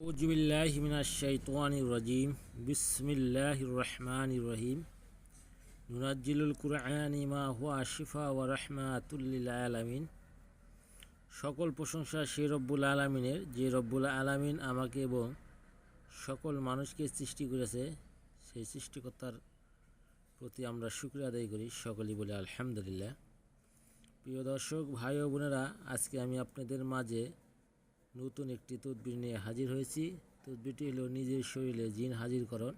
উজবিল্লাহ মিনাশাইতানির রাজিম বিসমিল্লাহ রহমান রহিম নুনাজ্জিলুল কুরআন ইমা হুয়া আশিফা ওয়া রাহমাতুল্লিল আলামিন সকল প্রশংসা সেই রব্বুল আলামিনের, যে রব্বুল আলামিন আমাকে এবং সকল মানুষকে সৃষ্টি করেছে, সেই সৃষ্টিকর্তার প্রতি আমরা শুক্র আদায় করি। সকলেই বলে আলহামদুলিল্লাহ। প্রিয় দর্শক, ভাই ও বোনেরা, আজকে আমি আপনাদের মাঝে নতুন একটি তদবির নিয়ে হাজির হয়েছি। তদবিরটি হলো নিজের শরীরে জিন হাজিরকরণ।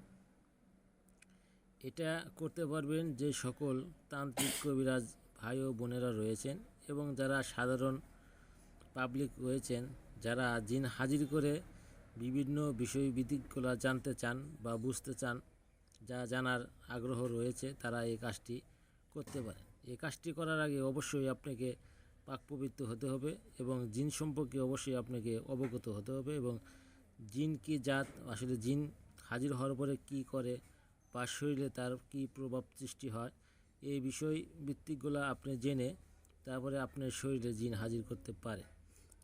এটা করতে পারবেন যে সকল তান্ত্রিক কবিরাজ ভাই ও বোনেরা রয়েছেন এবং যারা সাধারণ পাবলিক রয়েছেন, যারা জিন হাজির করে বিভিন্ন বিষয় বিধিগুলো জানতে চান বা বুঝতে চান, যা জানার আগ্রহ রয়েছে, তারা এই কাজটি করতে পারেন। এই কাজটি করার আগে অবশ্যই আপনাকে পাক পবিত্র হতে হবে এবং জিন সম্পর্কে অবশ্যই আপনাকে অবগত হতে হবে এবং জিন কি জাত, আসলে জিন হাজির হওয়ার পরে কি করে বা শরীরে তার কি প্রভাব সৃষ্টি হয়, এই বিষয় ভিত্তিকগুলো আপনি জেনে তারপরে আপনার শরীরে জিন হাজির করতে পারে।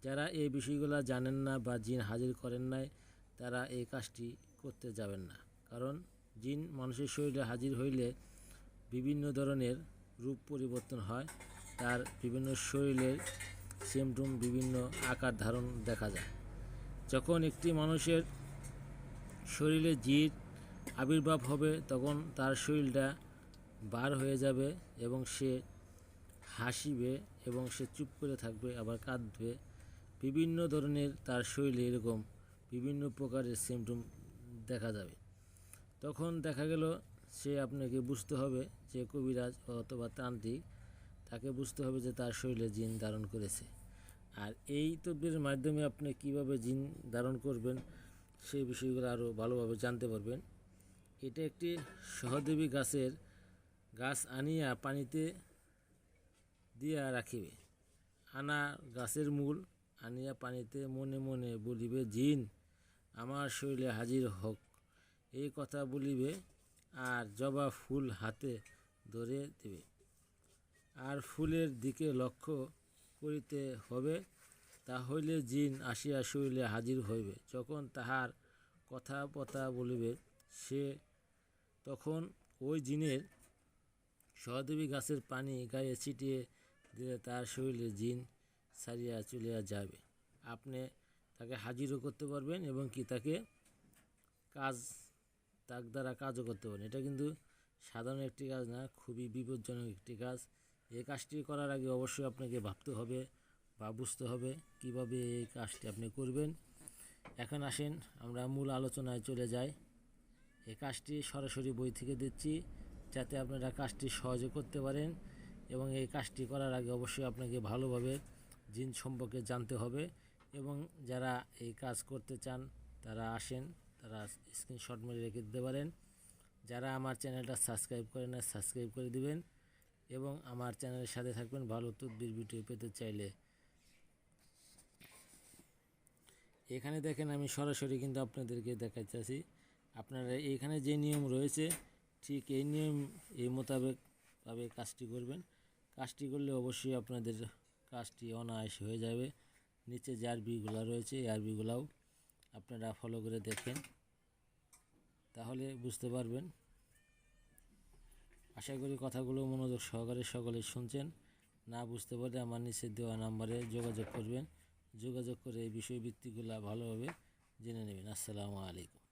যারা এই বিষয়গুলো জানেন না বা জিন হাজির করেন নাই, তারা এই কাজটি করতে যাবেন না। কারণ জিন মানুষের শরীরে হাজির হইলে বিভিন্ন ধরনের রূপ পরিবর্তন হয় তার বিভিন্ন শরীরের সিমটম বিভিন্ন আকার ধারণ দেখা যায়। যখন একটি মানুষের শরীরে জির আবির্ভাব হবে, তখন তার শরীরটা বার হয়ে যাবে এবং সে হাসিবে এবং সে চুপ করে থাকবে, আবার কাঁদবে। বিভিন্ন ধরনের তার শরীরে এরকম বিভিন্ন প্রকারের সিমটম দেখা যাবে। তখন দেখা গেল, সে আপনাকে বুঝতে হবে যে কবিরাজ অথবা তান্ত্রিক তাকে বুঝতে হবে যে তার শরীরে জিন ধারণ করেছে। আর এই তদবিরের মাধ্যমে আপনি কীভাবে জিন ধারণ করবেন, সেই বিষয়গুলো আরও ভালোভাবে জানতে পারবেন। এটা একটি সহদেবী গাছের গাছ আনিয়া পানিতে দিয়া রাখিবে। আনা গাছের মূল আনিয়া পানিতে মনে মনে বলিবে, জিন, আমার শরীরে হাজির হোক। এই কথা বলিবে আর জবা ফুল হাতে ধরে দেবে। আর ফুলের দিকে লক্ষ্য করিতে হবে তাহলে জিন আসিয়া শরীরে হাজির হইবে। যখন তাহার কথা পথা বলিবে, সে তখন ওই জিনের সহদেবী গাছের পানি গায়ে ছিটিয়ে দিলে তার শরীরে জিন সারিয়া চলিয়া যাবে আপনি তাকে হাজিরও করতে পারবেন এবং কি তাকে কাজ তার দ্বারা কাজও করতে পারেন এটা কিন্তু সাধারণ একটি কাজ না, খুবই বিপজ্জনক একটি কাজ। এই কাজটি করার আগে অবশ্যই আপনাকে ভাবতে হবে বা বুঝতে হবে কীভাবে এই কাজটি আপনি করবেন। এখন আসেন, আমরা মূল আলোচনায় চলে যাই। এই কাজটি সরাসরি বই থেকে দিচ্ছি, যাতে আপনারা কাজটি সহজে করতে পারেন এবং এই কাজটি করার আগে অবশ্যই আপনাকে ভালোভাবে জিন সম্পর্কে জানতে হবে এবং যারা এই কাজ করতে চান, তারা আসেন, তারা স্ক্রিনশট মেরে রেখে দিতে পারেন। যারা আমার চ্যানেলটা সাবস্ক্রাইব করেন না, সাবস্ক্রাইব করে দিবেন। এবং আমার চ্যানেলের সাথে থাকবেন ভালো তদবির ভিডিও পেতে চাইলে। এখানে দেখেন আমি সরাসরি কিন্তু আপনাদেরকে দেখাচ্ছি আপনারা এখানে যে নিয়ম রয়েছে, ঠিক এই নিয়ম, এই মোতাবেক ভাবে কাজটি করবেন। কাজটি করলে অবশ্যই আপনাদের কাজটি অনায়াস হয়ে যাবে। নিচে যে আরবিগুলো রয়েছে, এই আরবিগুলাও আপনারা ফলো করে দেখেন। তাহলে বুঝতে পারবেন। আশা করি কথাগুলো মনোযোগ সহকারে সকলে শুনছেন। না বুঝতে পারলে আমার নিচে দেওয়া নাম্বারে যোগাযোগ করবেন। যোগাযোগ করে এই বিষয়ভিত্তিগুলো ভালোভাবে জেনে নেবেন। আসসালামু আলাইকুম।